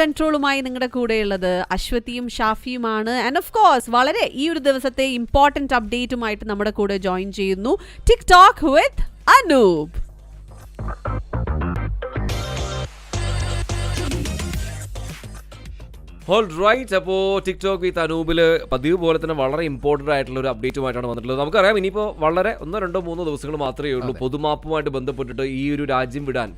കൺട്രോളുമായി നിങ്ങളുടെ കൂടെയുള്ളത് അശ്വതിയും ഷാഫിയുമാണ്. ആൻഡ് ഓഫ് കോഴ്സ് വളരെ ഈ ഒരു ദിവസത്തെ ഇമ്പോർട്ടന്റ് അപ്ഡേറ്റുമായിട്ട് നമ്മുടെ കൂടെ ജോയിൻ ചെയ്യുന്നു. TikTok with Anoop all right അപ്പോൾ ടിക്ടോക്ക് വിത്ത് അനൂപിൽ പതിവ് പോലെ തന്നെ വളരെ ഇമ്പോർട്ടന്റ് ആയിട്ടുള്ള ഒരു അപ്ഡേറ്റുമായിട്ടാണ് വന്നിട്ടുള്ളത്. നമുക്കറിയാം ഇനിയിപ്പോൾ വളരെ ഒന്നോ രണ്ടോ മൂന്നോ ദിവസങ്ങൾ മാത്രമേ ഉള്ളൂ. പൊതുമാപ്പുമായിട്ട് ബന്ധപ്പെട്ടിട്ട് ഈ ഒരു രാജ്യം വിടാൻ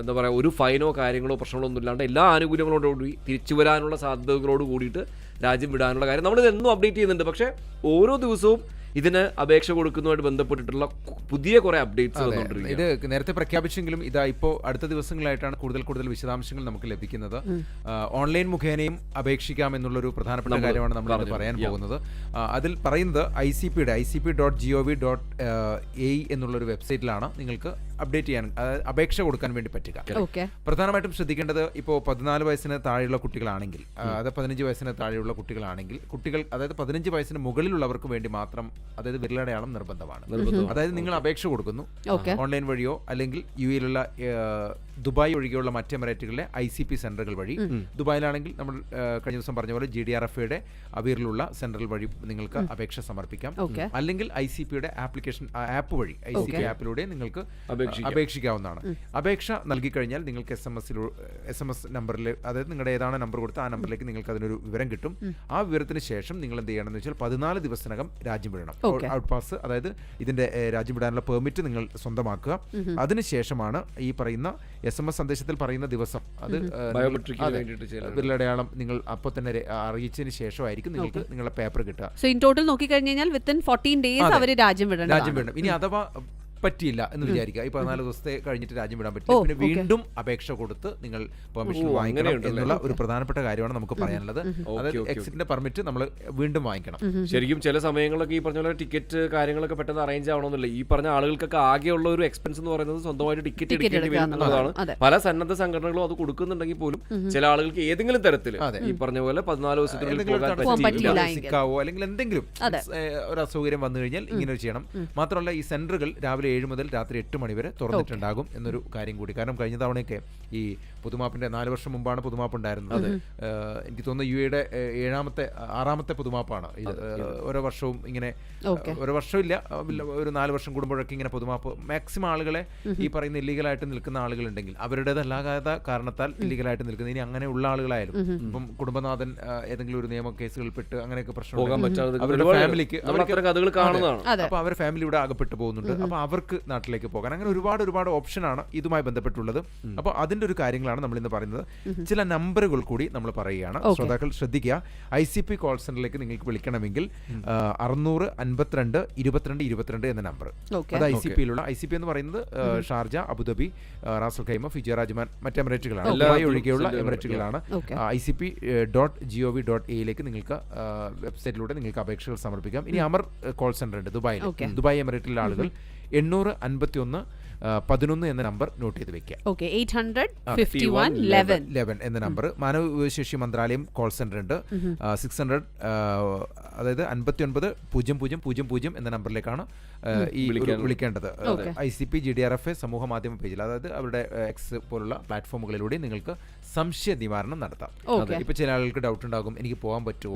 എന്താ പറയുക ഒരു ഫൈനോ കാര്യങ്ങളോ പ്രശ്നങ്ങളോ ഒന്നും ഇല്ലാണ്ട് എല്ലാ ആനുകൂല്യങ്ങളോടുകൂടി തിരിച്ചു വരാനുള്ള സാധ്യതകളോട് കൂടിയിട്ട് രാജ്യം വിടാനുള്ള കാര്യം. നമ്മളിത് എന്നും അപ്ഡേറ്റ് ചെയ്യുന്നുണ്ട്. പക്ഷേ ഓരോ ദിവസവും ഇതിന് അപേക്ഷ കൊടുക്കുന്നതുമായിട്ട് ബന്ധപ്പെട്ടിട്ടുള്ള പുതിയ കുറേ അപ്ഡേറ്റ്സ് അതെ. വന്നുകൊണ്ടിരിക്കുക ഇത് നേരത്തെ പ്രഖ്യാപിച്ചെങ്കിലും ഇതാ ഇപ്പോൾ അടുത്ത ദിവസങ്ങളായിട്ടാണ് കൂടുതൽ കൂടുതൽ വിശദാംശങ്ങൾ നമുക്ക് ലഭിക്കുന്നത്. ഓൺലൈൻ മുഖേനയും അപേക്ഷിക്കാം എന്നുള്ളൊരു പ്രധാനപ്പെട്ട കാര്യമാണ് നമ്മൾ. പറയാൻ. പോകുന്നത്. അതിൽ പറയുന്നത് ഐ സി പിയുടെ I C P dot G O V dot A എന്നുള്ളൊരു വെബ്സൈറ്റിലാണ് നിങ്ങൾക്ക് അപ്ഡേറ്റ് ചെയ്യാൻ അപേക്ഷ കൊടുക്കാൻ വേണ്ടി പറ്റുക. പ്രധാനമായിട്ടും ശ്രദ്ധിക്കേണ്ടത് ഇപ്പോൾ പതിനാല് വയസ്സിന് താഴെയുള്ള കുട്ടികളാണെങ്കിൽ അതായത് അത് പതിനഞ്ച് വയസ്സിന് താഴെയുള്ള കുട്ടികളാണെങ്കിൽ കുട്ടികൾ അതായത് പതിനഞ്ച് വയസ്സിന് മുകളിലുള്ളവർക്ക് വേണ്ടി മാത്രം അതായത് വിരലടയാളം നിർബന്ധമാണ്. അതായത് നിങ്ങൾ അപേക്ഷ കൊടുക്കുന്നു. ഓൺലൈൻ വഴിയോ അല്ലെങ്കിൽ യു എയിലുള്ള ദുബായ് ഒഴികെയുള്ള മറ്റ് എമിറേറ്റുകളിലെ ഐ സി പി സെന്ററുകൾ വഴി. ദുബായിലാണെങ്കിൽ നമ്മൾ കഴിഞ്ഞ ദിവസം പറഞ്ഞ പോലെ ജി ഡി ആർ എഫ് യുടെ അവീറിലുള്ള സെന്ററുകൾ വഴി നിങ്ങൾക്ക് അപേക്ഷ സമർപ്പിക്കാം. അല്ലെങ്കിൽ ഐ സി പിയുടെ ആപ്ലിക്കേഷൻ ആപ്പ് വഴി ഐ സി പി ആപ്പിലൂടെ നിങ്ങൾക്ക് അപേക്ഷിക്കാവുന്നതാണ്. അപേക്ഷ നൽകി കഴിഞ്ഞാൽ നിങ്ങൾക്ക് S M S S M S നമ്പറിൽ അതായത് നിങ്ങളുടെ ഏതാണ് നമ്പർ കൊടുത്ത ആ നമ്പറിലേക്ക് നിങ്ങൾക്ക് അതിനൊരു വിവരം കിട്ടും. ആ വിവരത്തിന് ശേഷം നിങ്ങൾ എന്ത് ചെയ്യണമെന്ന് വെച്ചാൽ പതിനാല് ദിവസത്തിനകം രാജ്യം വിടണം. ഔട്ട് പാസ് അതായത് ഇതിന്റെ രാജ്യം വിടാനുള്ള പെർമിറ്റ് നിങ്ങൾ സ്വന്തമാക്കുക. അതിനുശേഷമാണ് ഈ പറയുന്ന എസ് എം എസ് സന്ദേശത്തിൽ പറയുന്ന ദിവസം. അത് വിരലടയാളം നിങ്ങൾ അപ്പോൾ തന്നെ അറിയിച്ചതിന് ശേഷമായിരിക്കും നിങ്ങൾക്ക് നിങ്ങളുടെ പേപ്പർ കിട്ടുക. സോ ഇൻ ടോട്ടൽ നോക്കി കഴിഞ്ഞാൽ വിത്തിൻ ഫോർട്ടീൻ ഡേയ്സ് അവർ രാജ്യം വിടണം രാജ്യം വിടണം. ഇനി അഥവാ പറ്റിയില്ല എന്ന് വിചാരിക്കുക. ഈ പതിനാല് ദിവസത്തെ കഴിഞ്ഞിട്ട് രാജ്യം വിടാൻ പറ്റില്ല. പിന്നെ വീണ്ടും അപേക്ഷ കൊടുത്ത് നിങ്ങൾ പെർമിഷൻ വാങ്ങിക്കണം എന്നുള്ള ഒരു പ്രധാനപ്പെട്ട കാര്യമാണ് നമുക്ക് പറയാനുള്ളത്. അതായത് എക്സിറ്റിന്റെ പെർമിറ്റ് നമ്മൾ വീണ്ടും വാങ്ങിക്കണം. ശരിക്കും ചില സമയങ്ങളൊക്കെ ഈ പറഞ്ഞ പോലെ ടിക്കറ്റ് കാര്യങ്ങളൊക്കെ പെട്ടെന്ന് അറേഞ്ച് ആവണമെന്നില്ല. ഈ പറഞ്ഞ ആളുകൾക്കൊക്കെ ആകെയുള്ള ഒരു എക്സ്പെൻസ് എന്ന് പറയുന്നത് സ്വന്തമായിട്ട് ടിക്കറ്റ് എടുക്കേണ്ടി പല സന്നദ്ധ സംഘടനകളും അത് കൊടുക്കുന്നുണ്ടെങ്കിൽ പോലും ചില ആളുകൾക്ക് ഏതെങ്കിലും തരത്തിൽ ഈ പറഞ്ഞ പോലെ പതിനാല് ദിവസത്തിനുള്ളിൽ അല്ലെങ്കിൽ എന്തെങ്കിലും ഒരു അസൗകര്യം വന്നു കഴിഞ്ഞാൽ ഇങ്ങനെ ചെയ്യണം. മാത്രമല്ല ഈ സെന്ററുകൾ രാവിലെ ഏഴ് മുതൽ രാത്രി എട്ട് മണി വരെ തുറന്നിട്ടുണ്ടാകും എന്നൊരു കാര്യം കൂടി. കാരണം കഴിഞ്ഞ തവണയൊക്കെ ഈ പുതുമാപ്പിന്റെ നാല് വർഷം മുമ്പാണ് പുതുമാപ്പ് ഉണ്ടായിരുന്നത് എനിക്ക് തോന്നുന്നു യു എയുടെ ഏഴാമത്തെ ആറാമത്തെ പുതുമാപ്പാണ്. ഇത് ഓരോ വർഷവും ഇങ്ങനെ ഒരു ഓരോ വർഷമില്ല ഇല്ല, ഒരു നാല് വർഷം കൂടുമ്പോഴൊക്കെ ഇങ്ങനെ പുതുമാപ്പ് മാക്സിമം ആളുകളെ ഈ പറയുന്ന ഇല്ലീഗലായിട്ട് നിൽക്കുന്ന ആളുകളുണ്ടെങ്കിൽ അവരുടേതല്ലാതെ കാരണത്താൽ ഇല്ലീഗലായിട്ട് നിൽക്കുന്ന ഇനി അങ്ങനെയുള്ള ആളുകളായാലും ഇപ്പം കുടുംബനാഥൻ ഏതെങ്കിലും ഒരു നിയമ കേസുകളിൽ പെട്ട് അങ്ങനെയൊക്കെ പ്രശ്നം അവരുടെ ഫാമിലിക്ക് അവർക്ക് കഥകൾ കാണുന്നതാണ്. അപ്പൊ അവരുടെ ഫാമിലി ഇവിടെ അകപ്പെട്ടു പോകുന്നുണ്ട്. അപ്പൊ അവർക്ക് നാട്ടിലേക്ക് പോകാൻ. അങ്ങനെ ഒരുപാട് ഒരുപാട് ഓപ്ഷനാണ് ഇതുമായി ബന്ധപ്പെട്ടുള്ളത്. അപ്പോൾ അതിന്റെ ഒരു കാര്യങ്ങളാണ് നമ്മൾ ഇന്ന് പറയുന്നത് ചില നമ്പറുകൾ കൂടി നമ്മൾ പറയുകയാണ്. ശ്രോതാക്കൾ ശ്രദ്ധിക്കുക. ഐ സി പി കോൾ സെന്ററിലേക്ക് നിങ്ങൾക്ക് വിളിക്കണമെങ്കിൽ അറുന്നൂറ് അൻപത്തിരണ്ട് ഇരുപത്തിരണ്ട് ഇരുപത്തിരണ്ട് എന്ന നമ്പർ. അത് ഐ സി പിയിലുള്ള ഐ സി പി എന്ന് പറയുന്നത് Sharjah Abu Dhabi Ras al Khaimah Fiji രാജ്മാൻ മറ്റ് എമിറേറ്റുകളാണ്. എല്ലാ ദുബായ് ഒഴികെയുള്ള എമിറേറ്റുകളാണ്. I C P dot G O V dot എയിലേക്ക് നിങ്ങൾക്ക് വെബ്സൈറ്റിലൂടെ നിങ്ങൾക്ക് അപേക്ഷകൾ സമർപ്പിക്കാം. ഇനി അമർ കോൾ സെന്റർ ഉണ്ട് ദുബായിൽ. ദുബായ് എമിറേറ്റിലെ ആളുകൾ എണ്ണൂറ് അൻപത്തി ഒന്ന് പതിനൊന്ന് എന്ന നമ്പർ നോട്ട് ചെയ്ത് വെക്കുക. Okay eight hundred fifty one eleven eleven എന്ന നമ്പർ മാനവ വിഭവശേഷി മന്ത്രാലയം കോൾ സെന്റർ ഉണ്ട്. സിക്സ് ഹൺഡ്രഡ് അതായത് അൻപത്തി ഒൻപത് പൂജ്യം പൂജ്യം പൂജ്യം പൂജ്യം എന്ന നമ്പറിലേക്കാണ് ഈ വിളിക്കേണ്ടത്. I C P G D R F A സമൂഹ മാധ്യമ പേജിൽ അതായത് അവരുടെ എക്സ് പോലുള്ള പ്ലാറ്റ്ഫോമുകളിലൂടെ നിങ്ങൾക്ക് സംശയ നിവാരണം നടത്താം. ഇപ്പൊ ചില ആളുകൾക്ക് ഡൗട്ട് ഉണ്ടാകും എനിക്ക് പോകാൻ പറ്റുമോ?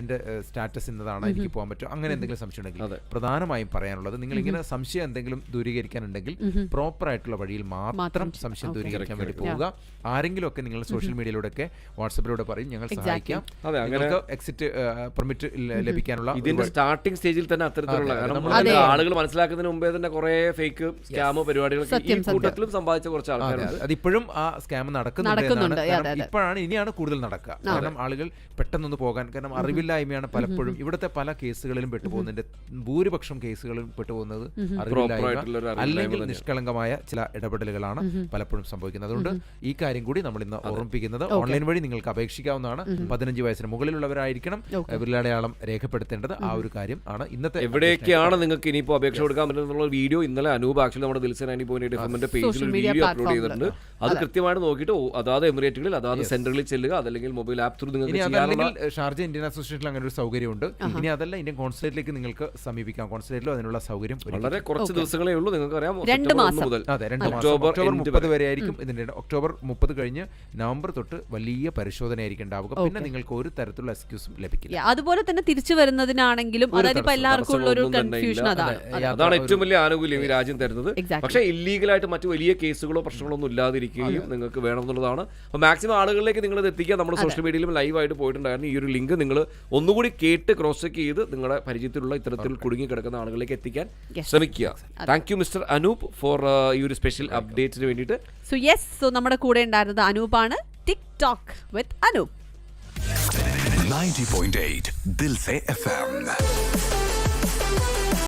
എന്റെ സ്റ്റാറ്റസ് ഇന്നതാണ് എനിക്ക് പോകാൻ പറ്റുമോ? അങ്ങനെ എന്തെങ്കിലും സംശയം ഉണ്ടെങ്കിൽ. പ്രധാനമായും പറയാനുള്ളത് നിങ്ങൾ ഇങ്ങനെ സംശയം എന്തെങ്കിലും ദൂരീകരിക്കാനുണ്ടെങ്കിൽ പ്രോപ്പർ ആയിട്ടുള്ള വഴിയിൽ മാത്രം സംശയം ദൂരീകരിക്കാൻ വേണ്ടി പോവുക. ആരെങ്കിലും ഒക്കെ നിങ്ങൾ സോഷ്യൽ മീഡിയയിലൂടെ ഒക്കെ വാട്സപ്പിലൂടെ പറയും. ഞങ്ങൾ സഹായിക്കാം. നിങ്ങൾക്ക് എക്സിറ്റ് പെർമിറ്റ് ലഭിക്കാനുള്ള ഇതിന്റെ സ്റ്റാർട്ടിംഗ് സ്റ്റേജിൽ തന്നെ അത്തരത്തിലുള്ള കാരണം ആളുകൾ മനസ്സിലാക്കുന്നതിന് മുമ്പേ തന്നെ കുറെ ഫേക്ക് സ്കാമോ പരിപാടികളൊക്കെ ഈ. കൂട്ടത്തിലും സമ്പാദിച്ച കുറച്ച് ആൾക്കാരുണ്ട്. അതെ. അതിപ്പോഴും ആ സ്കാം നടക്കുന്നുണ്ട്. ഇപ്പോഴാണ് ഇനിയാണ് കൂടുതൽ നടക്കുക. കാരണം ആളുകൾ പെട്ടെന്നൊന്ന് പോകാൻ കാരണം അറിവില്ലായ്മയാണ് പലപ്പോഴും. ഇവിടുത്തെ പല കേസുകളിലും പെട്ടുപോകുന്നതിന്റെ ഭൂരിപക്ഷം കേസുകളിലും പെട്ടുപോകുന്നത് അറിവില്ലായ്മ അല്ലെങ്കിൽ. നിഷ്കളങ്കമായ ചില ഇടപെടലുകളാണ് പലപ്പോഴും സംഭവിക്കുന്നത്. അതുകൊണ്ട് ഈ കാര്യം കൂടി നമ്മൾ ഇന്ന് ഓർമ്മിപ്പിക്കുന്നത് ഓൺലൈൻ വഴി നിങ്ങൾക്ക് അപേക്ഷിക്കാവുന്നതാണ്. പതിനഞ്ച് വയസ്സിന് മുകളിലുള്ളവരായിരിക്കണം. വിരലടയാളം രേഖപ്പെടുത്തേണ്ടത് ആ ഒരു കാര്യം ആണ് ഇന്നത്തെ എവിടെയൊക്കെയാണ് നിങ്ങൾക്ക് ഇനിയിപ്പോൾ അപേക്ഷ കൊടുക്കാൻ പറ്റുന്ന വീഡിയോ ഇന്നലെ അനൂപ് ആക്ച്വലി നമ്മുടെ ദിൽസൻ ആൻഡ് പോയിന്റ് എഫിന്റെ പേജിൽ വീഡിയോ അപ്ലോഡ് ചെയ്തിട്ടുണ്ട്. അത് കൃത്യമായിട്ട് നോക്കിയിട്ട് അതാത് എമിറേറ്റുകളിൽ അതാത് സെന്ററിൽ ചെല്ലുക അതല്ലെങ്കിൽ മൊബൈൽ ആപ്പ് ത്രൂ നിങ്ങൾക്ക് അതല്ലെങ്കിൽ ഷാർജ ഇന്ത്യൻ അസോസിയേഷനിൽ അങ്ങനെ ഒരു സൗകര്യമുണ്ട്. ഇനി അതല്ല ഇന്ത്യൻ കോൺസുലേറ്റിലേക്ക് നിങ്ങൾക്ക് സമീപിക്കാം. കോൺസുലേറ്റിലും അതിനുള്ള സൗകര്യം. വളരെ കുറച്ച് ദിവസങ്ങളേ ഉള്ളൂ നിങ്ങൾക്കറിയാം. രണ്ട് മാസം. മുതൽ അതെ രണ്ട് മാസം. ഒക്ടോബർ മുപ്പത് വരെ. ആയിരിക്കും ഇതിന്റെ ഒക്ടോബർ മുപ്പത് കഴിഞ്ഞ് നവംബർ തൊട്ട് വലിയ പരിശോധനയായിരിക്കും ഉണ്ടാവുക. പിന്നെ നിങ്ങൾക്ക് ഒരു തരത്തിലുള്ള എക്സ്ക്യൂസും ലഭിക്കില്ല. അതുപോലെ തന്നെ തിരിച്ചു വരുന്നതിനാണെങ്കിലും അതായത് ഇപ്പൊ എല്ലാവർക്കും ഉള്ള ഒരു കൺഫ്യൂഷൻ അതാണ്. അതാണ് ഏറ്റവും വലിയ ആനുകൂല്യം ഈ രാജ്യം തരുന്നത്. Exactly. പക്ഷേ ഇല്ലീഗലായിട്ട് മറ്റു വലിയ കേസുകളോ പ്രശ്നങ്ങളോ ഒന്നും ഇല്ലാതിരിക്കുകയും നിങ്ങൾക്ക് വേണം എന്നുള്ളതാണ് അപ്പോൾ മാക്സിമം ആളുകളിലേക്ക് നിങ്ങൾ ഇത് എത്തിക്കുക. നമ്മുടെ സോഷ്യൽ മീഡിയയിലും ലൈവായിട്ട് പോയിട്ടുണ്ടായിരുന്നു. ഈ ഒരു ലിങ്ക് നിങ്ങൾ ഒന്നുകൂടി കേട്ട് ക്രോസ് ചെക്ക് ചെയ്ത് നിങ്ങളുടെ പരിചയത്തിലുള്ള ഇത്തരത്തിൽ കുടുങ്ങി കിടക്കുന്ന ആളുകളിലേക്ക് എത്തിക്കാൻ. ശ്രമിക്കുക. Thank you mister Anoop for uh, ഈ ഒരു സ്പെഷ്യൽ അപ്ഡേറ്റ്സിന് വേണ്ടിയിട്ട്. സോ യെസ് സോ നമ്മുടെ കൂടെ ഉണ്ടായിരുന്നത് അനൂപാണ്. TikTok with Anoop 90.8 Dil se FM.